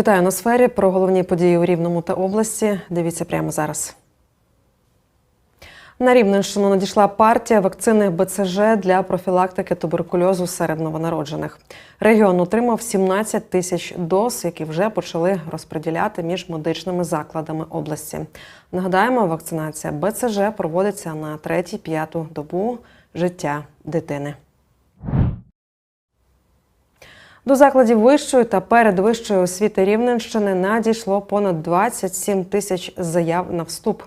Вітаю на сфері. Про головні події у Рівному та області. Дивіться прямо зараз. На Рівненщину надійшла партія вакцини БЦЖ для профілактики туберкульозу серед новонароджених. Регіон отримав 17 тисяч доз, які вже почали розподіляти між медичними закладами області. Нагадаємо, вакцинація БЦЖ проводиться на третій-п'яту добу життя дитини. До закладів вищої та передвищої освіти Рівненщини надійшло понад 27 тисяч заяв на вступ.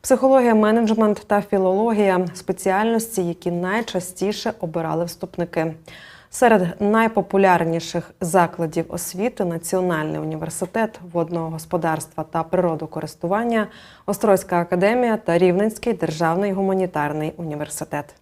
Психологія, менеджмент та філологія спеціальності, які найчастіше обирали вступники. Серед найпопулярніших закладів освіти Національний університет водного господарства та природокористування, Острозька академія та Рівненський державний гуманітарний університет.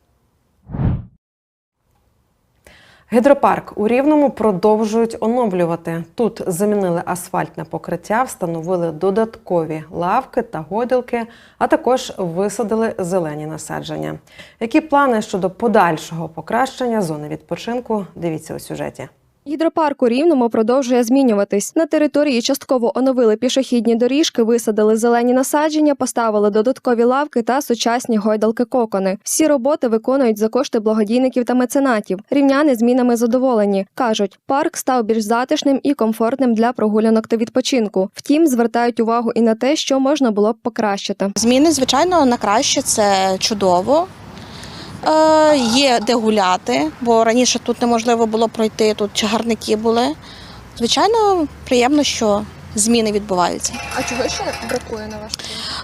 Гідропарк у Рівному продовжують оновлювати. Тут замінили асфальтне покриття, встановили додаткові лавки та гойдалки, а також висадили зелені насадження. Які плани щодо подальшого покращення зони відпочинку? Дивіться у сюжеті. Гідропарк у Рівному продовжує змінюватись. На території частково оновили пішохідні доріжки, висадили зелені насадження, поставили додаткові лавки та сучасні гойдалки-кокони. Всі роботи виконують за кошти благодійників та меценатів. Рівняни змінами задоволені. кажуть, парк став більш затишним і комфортним для прогулянок та відпочинку. Втім, звертають увагу і на те, що можна було б покращити. Зміни, звичайно, на краще це чудово. Е, є де гуляти, бо раніше тут неможливо було пройти, тут чагарники були. Звичайно, приємно, що зміни відбуваються. А чого ще бракує на вашу?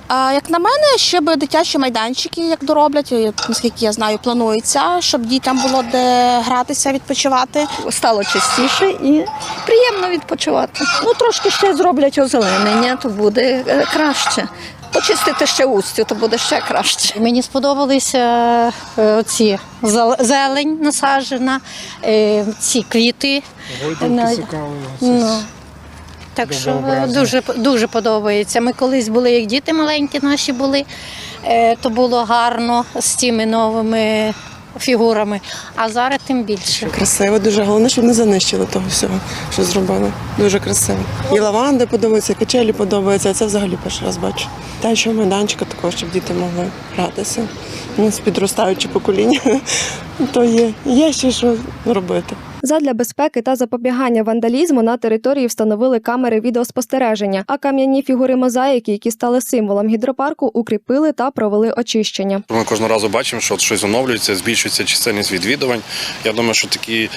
А як на мене, ще би дитячі майданчики, як дороблять, наскільки я знаю, планується, щоб дітям було де гратися, відпочивати. стало чистіше і приємно відпочивати. Ну трошки ще зроблять озеленення, то буде е, краще. Почистити ще устю, то буде ще краще. Мені сподобалися е, ці зелень насаджена, е, ці квіти. Ну, так що е, дуже, дуже подобається. Ми колись були, як діти маленькі наші були, то було гарно з тими новими фігурами, а зараз тим більше. Красиво, дуже головне, щоб не занищили того всього, що зробили. Дуже красиво. І лаванди подобаються, і качелі подобаються. Це взагалі перший раз бачу. Та що майданчика також, щоб діти могли гратися. У нас підростаюче покоління, то є, є ще що робити. Задля безпеки та запобігання вандалізму на території встановили камери відеоспостереження, а кам'яні фігури мозаїки, які стали символом гідропарку, укріпили та провели очищення. Ми кожного разу бачимо, що щось оновлюється, збільшується чисельність відвідувань. Я думаю, що такі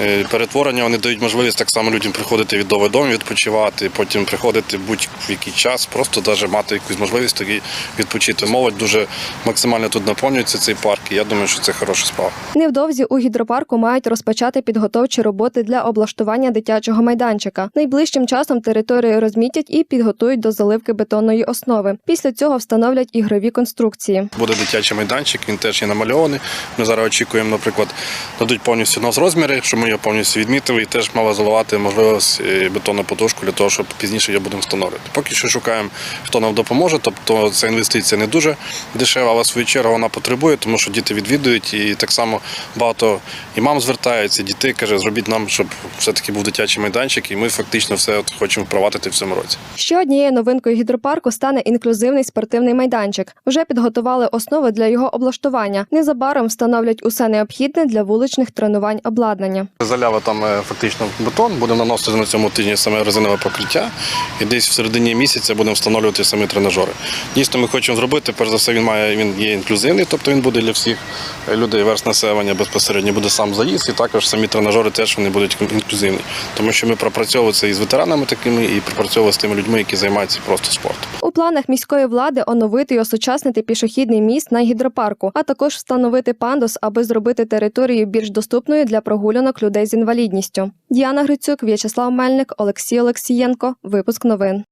е, перетворення вони дають можливість так само людям приходити від дому дому, відпочивати, потім приходити будь-який час, просто навіть мати якусь можливість тоді відпочити. Молодь дуже максимально тут наповнюється цей парк. і Я думаю, що це хороша справа. Невдовзі у гідропарку мають розпочати підготовчі роботи для облаштування дитячого майданчика. Найближчим часом територію розмітять і підготують до заливки бетонної основи. Після цього встановлять ігрові конструкції. Буде дитячий майданчик, він теж є намальований. Ми зараз очікуємо, наприклад, дадуть повністю нас розміри, щоб ми його повністю відмітили і теж мали заливати можливість е, бетонну подушку для того, щоб пізніше його будемо встановлювати. Поки що шукаємо, хто нам допоможе. Тобто ця інвестиція не дуже дешева, але в свою чергу вона потребує, тому що діти відвідують і так само багато і мам звертаються, і дітей каже, зробіть нам, щоб все-таки був дитячий майданчик, і ми фактично все от хочемо впровадити в цьому році. Ще однією новинкою гідропарку стане інклюзивний спортивний майданчик. Вже підготували основи для його облаштування. Незабаром встановлять усе необхідне для вуличних тренувань обладнання. Залява там е, фактично бетон, будемо наносити на цьому тижні саме резинове покриття, і десь в середині місяця будемо встановлювати самі тренажери. Дійсно, ми хочемо зробити. Перш за все, він має він є інклюзивний, тобто він буде для всіх е, людей верст населення безпосередньо буде сам заїзд, і також самі тренажери теж вони будуть інклюзивні, тому що ми пропрацьовували це із ветеранами такими, і пропрацьовували з тими людьми, які займаються просто спортом. У планах міської влади оновити й осучаснити пішохідний міст на гідропарку, а також встановити пандус, аби зробити територію більш доступною для прогулянок людей з інвалідністю. Діана Грицюк, В'ячеслав Мельник, Олексій Олексієнко. Випуск новин.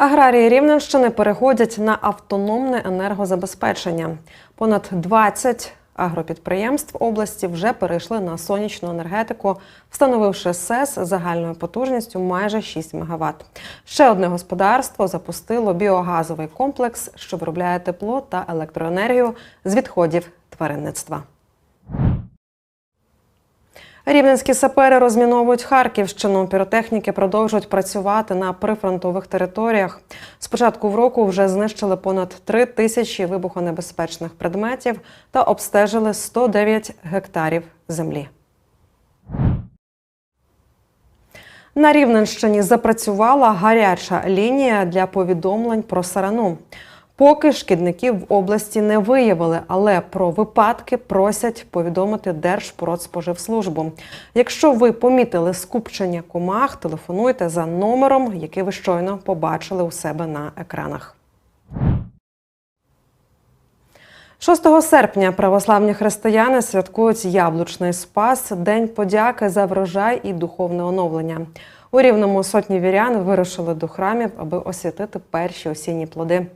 Аграрії Рівненщини переходять на автономне енергозабезпечення. Понад 20 агропідприємств області вже перейшли на сонячну енергетику, встановивши СЕС загальною потужністю майже 6 МВт. Ще одне господарство запустило біогазовий комплекс, що виробляє тепло та електроенергію з відходів тваринництва. Рівненські сапери розміновують Харківщину. Піротехніки продовжують працювати на прифронтових територіях. З початку року вже знищили понад 3 тисячі вибухонебезпечних предметів та обстежили 109 гектарів землі. На Рівненщині запрацювала гаряча лінія для повідомлень про сарану. Поки шкідників в області не виявили, але про випадки просять повідомити Держпродспоживслужбу. Якщо ви помітили скупчення комах, телефонуйте за номером, який ви щойно побачили у себе на екранах. 6 серпня православні християни святкують яблучний спас, день подяки за врожай і духовне оновлення. У рівному сотні вірян вирушили до храмів, аби освятити перші осінні плоди.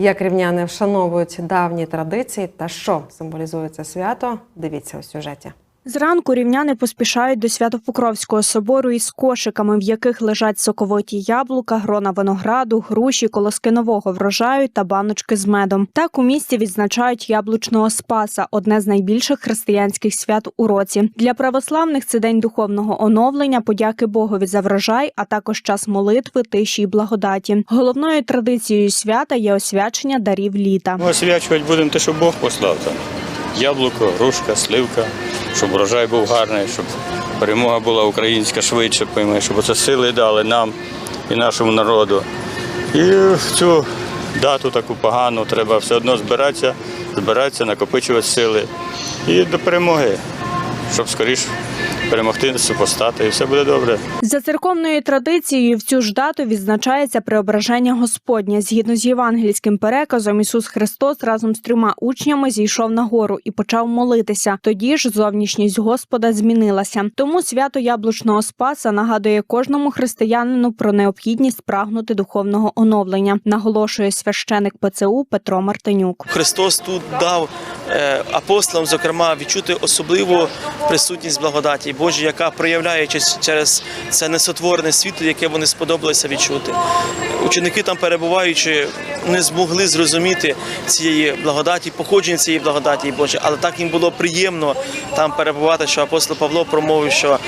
Як рівняни вшановують давні традиції та що символізує це свято, дивіться у сюжеті. Зранку рівняни поспішають до Свято-Покровського собору із кошиками, в яких лежать соковиті яблука, грона винограду, груші, колоски нового врожаю та баночки з медом. Так у місті відзначають яблучного спаса, одне з найбільших християнських свят у році. Для православних це день духовного оновлення, подяки Богові за врожай, а також час молитви, тиші й благодаті. Головною традицією свята є освячення дарів літа. Ми освячувати будемо те, що Бог послав там. Яблуко, грушка, сливка, щоб урожай був гарний, щоб перемога була українська швидше, щоб це сили дали нам і нашому народу. І в цю дату таку погану треба все одно збиратися, збиратися, накопичувати сили і до перемоги, щоб скоріш перемогти, супостати, і все буде добре. За церковною традицією в цю ж дату відзначається преображення Господнє. Згідно з євангельським переказом, Ісус Христос разом з трьома учнями зійшов на гору і почав молитися. Тоді ж зовнішність Господа змінилася. Тому свято яблучного спаса нагадує кожному християнину про необхідність прагнути духовного оновлення, наголошує священик ПЦУ Петро Мартинюк. Христос тут дав е, апостолам, зокрема, відчути особливу присутність благодаті Божій, яка проявляючись через це несотворене світло, яке вони сподобалося відчути. Ученики там перебуваючи, не змогли зрозуміти цієї благодаті, походження цієї благодаті Божої, але так їм було приємно там перебувати, що апостол Павло промовив, що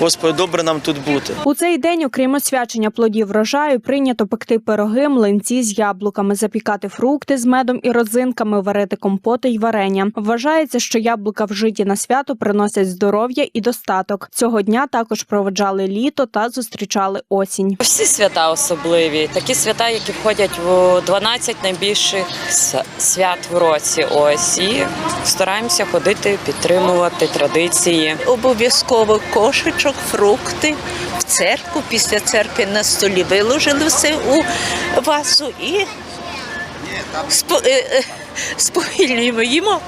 Господи, добре нам тут бути. У цей день, окрім освячення плодів врожаю, прийнято пекти пироги, млинці з яблуками, запікати фрукти з медом і родзинками, варити компоти й варення. Вважається, що яблука вжиті на свято приносять здоров'я і достаток. Цього дня також проведжали літо та зустрічали осінь. Всі свята особливі, такі свята, які входять в 12 найбільших свят в році. Ось і стараємося ходити, підтримувати традиції. Обов'язково кошечок, фрукти в церкву. Після церкви на столі виложили все у вазу і спо- е, е, сповільнюємо їмо.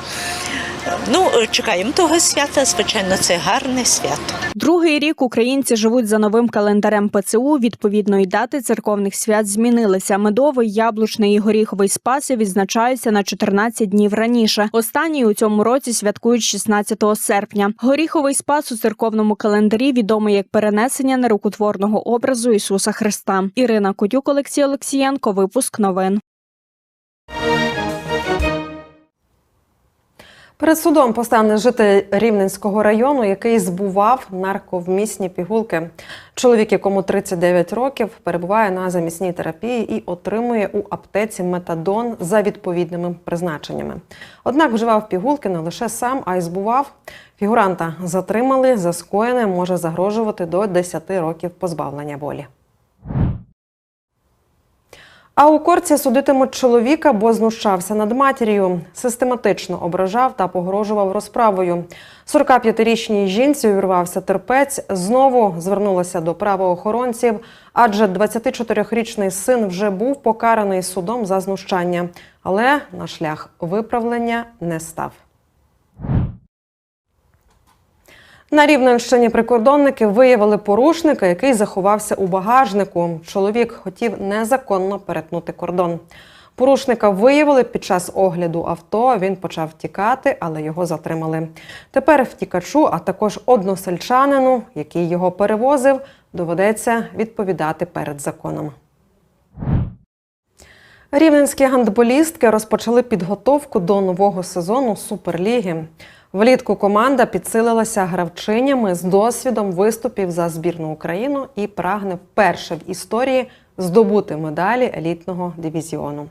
Ну, чекаємо того свята. Звичайно, це гарне свято. Другий рік українці живуть за новим календарем ПЦУ. Відповідно, і дати церковних свят змінилися. Медовий, яблучний і горіховий спаси відзначаються на 14 днів раніше. Останній у цьому році святкують 16 серпня. Горіховий спас у церковному календарі відомий як перенесення нерукотворного образу Ісуса Христа. Ірина Кутюк, Олексій Олексієнко. Випуск новин. Перед судом постане житель Рівненського району, який збував нарковмісні пігулки. Чоловік, якому 39 років, перебуває на замісній терапії і отримує у аптеці метадон за відповідними призначеннями. Однак вживав пігулки не лише сам, а й збував. Фігуранта затримали за скоєне може загрожувати до 10 років позбавлення волі. А у корці судитимуть чоловіка, бо знущався над матір'ю, систематично ображав та погрожував розправою. 45-річній жінці увірвався терпець, знову звернулася до правоохоронців, адже 24-річний син вже був покараний судом за знущання, але на шлях виправлення не став. На Рівненщині прикордонники виявили порушника, який заховався у багажнику. Чоловік хотів незаконно перетнути кордон. Порушника виявили під час огляду авто. Він почав втікати, але його затримали. Тепер втікачу, а також односельчанину, який його перевозив, доведеться відповідати перед законом. Рівненські гандболістки розпочали підготовку до нового сезону Суперліги. Влітку команда підсилилася гравчинями з досвідом виступів за збірну Україну і прагне вперше в історії здобути медалі елітного дивізіону.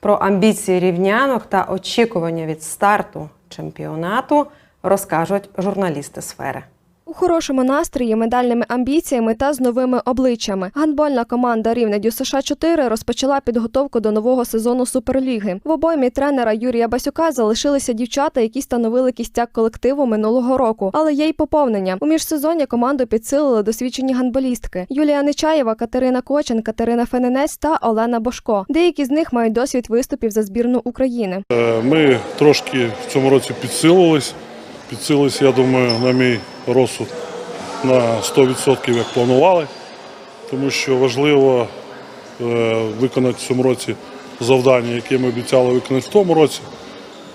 Про амбіції рівнянок та очікування від старту чемпіонату розкажуть журналісти сфери. У хорошому настрої, медальними амбіціями та з новими обличчями. Гандбольна команда рівне ДЮСШ 4 розпочала підготовку до нового сезону Суперліги. В обоймі тренера Юрія Басюка залишилися дівчата, які становили кістяк колективу минулого року, але є й поповнення. У міжсезоння команду підсилили досвідчені гандболістки Юлія Нечаєва, Катерина Кочен, Катерина Фененець та Олена Бошко. Деякі з них мають досвід виступів за збірну України. Е, Ми трошки в цьому році підсилились. Підсилились, я думаю, на мій розсуд на 100%, як планували, тому що важливо е, виконати в цьому році завдання, яке ми обіцяли виконати в тому році.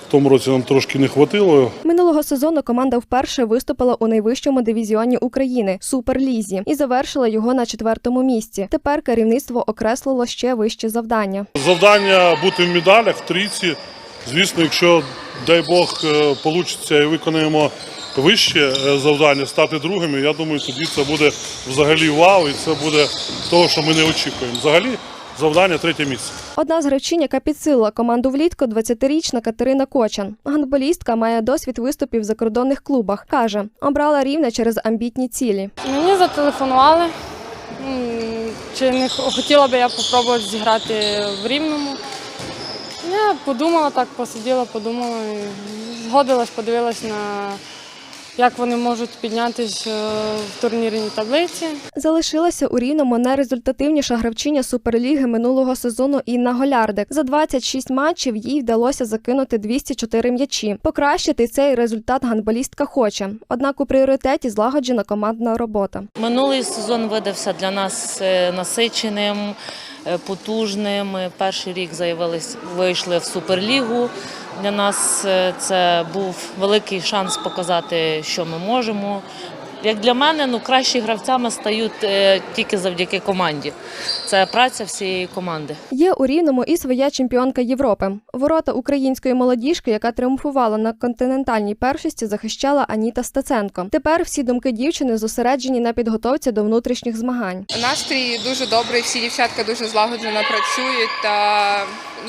В тому році нам трошки не хватило. Минулого сезону команда вперше виступила у найвищому дивізіоні України Суперлізі і завершила його на четвертому місці. Тепер керівництво окреслило ще вищі завдання. Завдання бути в медалях в трійці. Звісно, якщо, дай Бог, вийде і виконаємо вище е, завдання, стати другими, я думаю, тоді це буде взагалі вау, і це буде того, що ми не очікуємо. Взагалі, завдання третє місце. Одна з гравчинь, яка підсилила команду влітку, 20-річна Катерина Кочан. Гандболістка має досвід виступів в закордонних клубах. каже, обрала рівне через амбітні цілі. Мені зателефонували, чи не хотіла би я спробувати зіграти в Рівному. Я подумала так, посиділа, подумала і згодилась, подивилась на як вони можуть піднятися в турнірній таблиці. Залишилася у рівному найрезультативніша гравчиня суперліги минулого сезону Інна Голярдик. За 26 матчів їй вдалося закинути 204 м'ячі. Покращити цей результат гандболістка хоче. Однак у пріоритеті злагоджена командна робота. Минулий сезон видався для нас е, насиченим, е, потужним. Перший рік заявились, вийшли в суперлігу. Для нас е, це був великий шанс показати, що ми можемо. Як для мене, ну кращі гравцями стають е, тільки завдяки команді. Це праця всієї команди. Є у рівному і своя чемпіонка Європи. Ворота української молодіжки, яка тріумфувала на континентальній першості, захищала Аніта Стеценко. Тепер всі думки дівчини зосереджені на підготовці до внутрішніх змагань. Настрій дуже добрий, всі дівчатка дуже злагоджено працюють та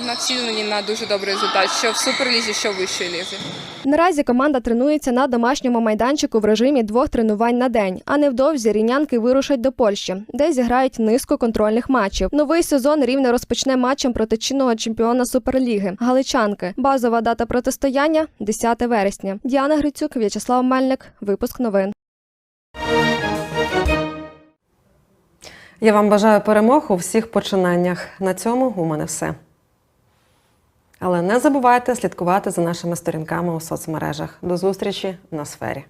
націлені на дуже добрий результат, що в суперлізі, що в вищій лізі. Наразі команда тренується на домашньому майданчику в режимі двох тренувань на день. А невдовзі рівнянки вирушать до Польщі, де зіграють низку контрольних матчів. Новий сезон рівне розпочне матчем проти чинного чемпіона Суперліги Галичанки. Базова дата протистояння 10 вересня. Діана Грицюк, В'ячеслав Мельник. Випуск новин. Я вам бажаю перемог у всіх починаннях. На цьому у мене все. Але не забувайте слідкувати за нашими сторінками у соцмережах. До зустрічі на сфері.